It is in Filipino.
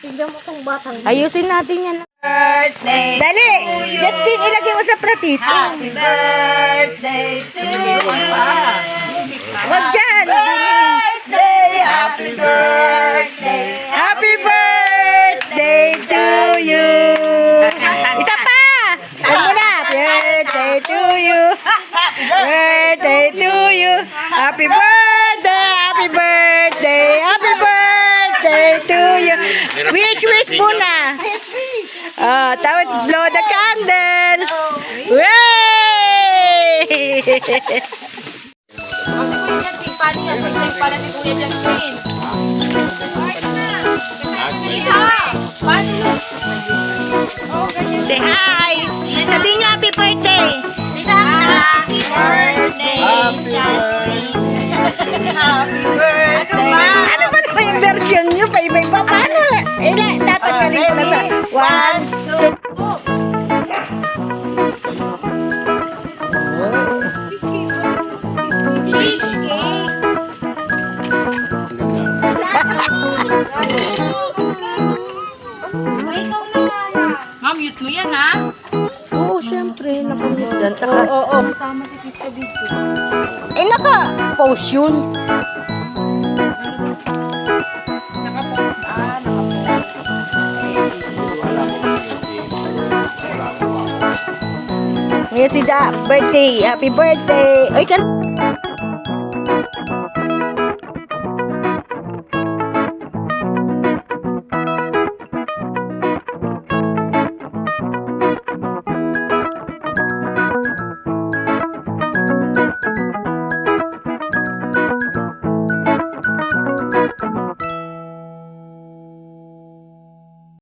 Tignan mo kung batang. Ayusin natin yan. birthday. Dali! Justin, ilagay mo sa platito. Happy birthday to you. Birthday to you! Happy birthday! Happy birthday! Happy birthday to you! Wish, wish muna! Oh, tapos blow the candle! Way! Pala ni Kuya Justin. Isa! Paano? Say hi! Sabihin niyo Ma'am, mute mo yan ha. Oo, syempre. Nakamit yan. Oo, oo, oo. Kasama si Tita dito. Eh, naka-post yun. Nakapost. Ah, nakapost. Ngayon si Da, birthday. Happy birthday. Oy, kan...